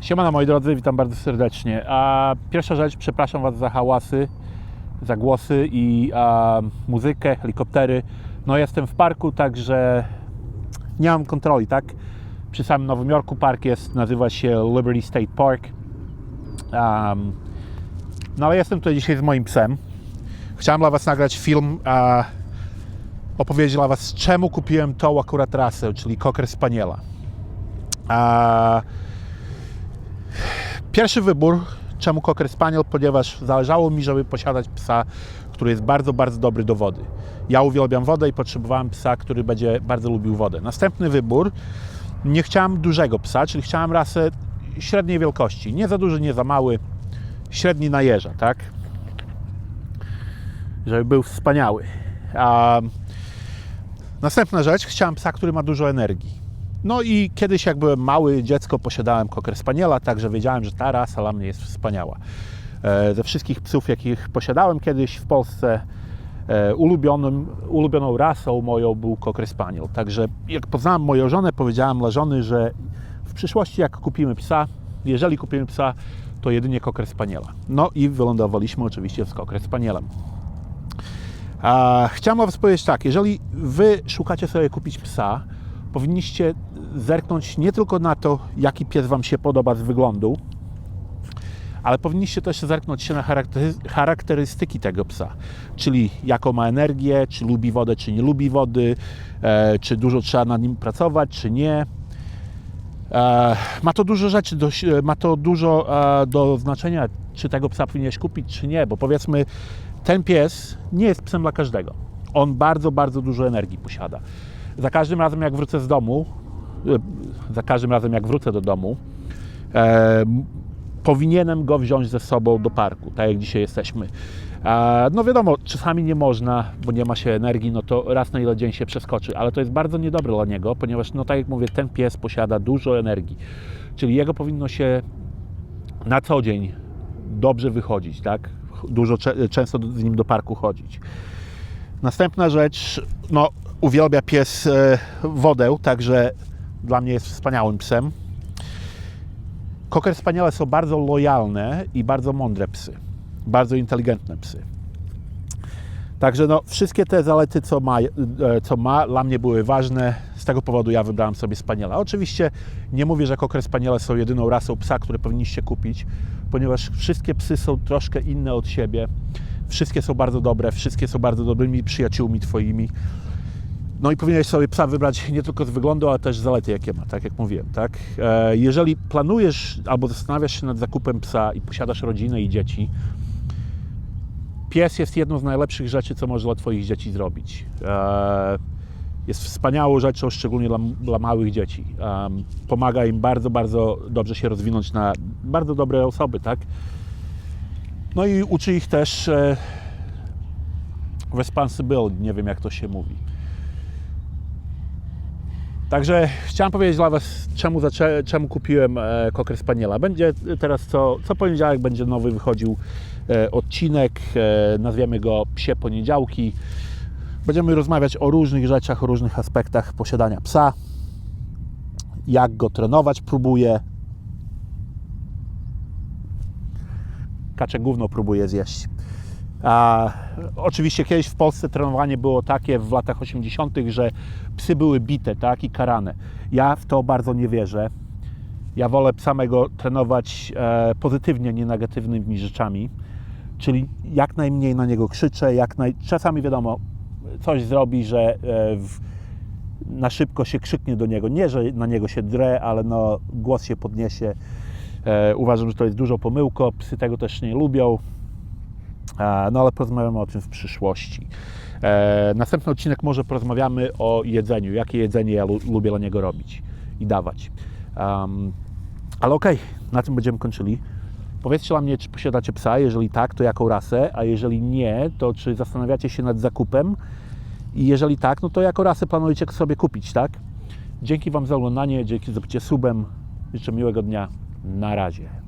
Siemano moi drodzy, witam bardzo serdecznie. A pierwsza rzecz, przepraszam Was za hałasy, za głosy i a, muzykę, helikoptery. No jestem w parku, także nie mam kontroli, tak? Przy samym Nowym Jorku park jest, nazywa się Liberty State Park. Um, no ale jestem tutaj dzisiaj z moim psem. Chciałem dla Was nagrać film, a, opowiedzieć dla Was, czemu kupiłem tą akurat rasę, czyli Cocker Spaniela. A, Pierwszy wybór, czemu Cocker Spaniel, ponieważ zależało mi, żeby posiadać psa, który jest bardzo, bardzo dobry do wody. Ja uwielbiam wodę i potrzebowałem psa, który będzie bardzo lubił wodę. Następny wybór, nie chciałem dużego psa, czyli chciałem rasę średniej wielkości. Nie za duży, nie za mały, średni na jeża, tak? Żeby był wspaniały. A następna rzecz, chciałem psa, który ma dużo energii. No i kiedyś jak byłem mały, dziecko, posiadałem Cocker Spaniela, także wiedziałem, że ta rasa dla mnie jest wspaniała. E, Ze wszystkich psów, jakich posiadałem kiedyś w Polsce, e, ulubionym, ulubioną rasą moją był Cocker Spaniel. Także jak poznałem moją żonę, powiedziałem dla żony, że w przyszłości jak kupimy psa, jeżeli kupimy psa, to jedynie Cocker Spaniela. No i wylądowaliśmy oczywiście z Cocker Spanielem. A, chciałem Was powiedzieć tak, jeżeli Wy szukacie sobie kupić psa, powinniście zerknąć nie tylko na to, jaki pies Wam się podoba z wyglądu, ale powinniście też zerknąć się na charaktery- charakterystyki tego psa, czyli jaką ma energię, czy lubi wodę, czy nie lubi wody, e, czy dużo trzeba nad nim pracować, czy nie. E, ma to dużo rzeczy, do, ma to dużo e, do znaczenia, czy tego psa powinieneś kupić, czy nie, bo powiedzmy, ten pies nie jest psem dla każdego. On bardzo, bardzo dużo energii posiada. Za każdym razem, jak wrócę z domu, e, za każdym razem, jak wrócę do domu, e, powinienem go wziąć ze sobą do parku, tak jak dzisiaj jesteśmy. E, no wiadomo, czasami nie można, bo nie ma się energii, no to raz na ile dzień się przeskoczy, ale to jest bardzo niedobre dla niego, ponieważ, no tak jak mówię, ten pies posiada dużo energii, czyli jego powinno się na co dzień dobrze wychodzić, tak? Dużo, często z nim do parku chodzić. Następna rzecz, no uwielbia pies e, wodę, także dla mnie jest wspaniałym psem. Cocker Spaniele są bardzo lojalne i bardzo mądre psy. Bardzo inteligentne psy. Także no, wszystkie te zalety, co ma, e, co ma, dla mnie były ważne. Z tego powodu ja wybrałem sobie Spaniela. Oczywiście nie mówię, że Cocker Spaniele są jedyną rasą psa, które powinniście kupić, ponieważ wszystkie psy są troszkę inne od siebie. Wszystkie są bardzo dobre, wszystkie są bardzo dobrymi przyjaciółmi Twoimi. No i powinieneś sobie psa wybrać nie tylko z wyglądu, ale też z zalety, jakie ma, tak jak mówiłem, tak? E, Jeżeli planujesz albo zastanawiasz się nad zakupem psa i posiadasz rodzinę i dzieci, pies jest jedną z najlepszych rzeczy, co możesz dla Twoich dzieci zrobić. E, Jest wspaniałą rzeczą, szczególnie dla, dla małych dzieci. Em, Pomaga im bardzo, bardzo dobrze się rozwinąć na bardzo dobre osoby, tak? No i uczy ich też e, responsibility, nie wiem jak to się mówi. Także chciałem powiedzieć dla Was, czemu, czemu kupiłem e, Cocker Spaniela. Będzie teraz co, co poniedziałek będzie nowy wychodził e, odcinek, e, nazwiemy go Psie Poniedziałki. Będziemy rozmawiać o różnych rzeczach, o różnych aspektach posiadania psa, jak go trenować próbuję. Kacze gówno próbuję zjeść. A, oczywiście kiedyś w Polsce trenowanie było takie w latach 80., że psy były bite tak, i karane. Ja w to bardzo nie wierzę. Ja wolę samego trenować e, pozytywnie, nie negatywnymi rzeczami. Czyli jak najmniej na niego krzyczę, jak naj... czasami wiadomo, coś zrobi, że e, w, na szybko się krzyknie do niego. Nie, że na niego się drę, ale no, głos się podniesie. E, uważam, że to jest dużo pomyłką. Psy tego też nie lubią. E, No ale porozmawiamy o tym w przyszłości. E, Następny odcinek może porozmawiamy o jedzeniu, jakie jedzenie ja lu- lubię dla niego robić i dawać. Um, ale okej, na tym będziemy kończyli. Powiedzcie dla mnie, czy posiadacie psa, jeżeli tak, to jaką rasę, a jeżeli nie, to czy zastanawiacie się nad zakupem i jeżeli tak, no to jaką rasę planujecie sobie kupić, tak? Dzięki Wam za oglądanie, dzięki za bycie subem, życzę miłego dnia, na razie.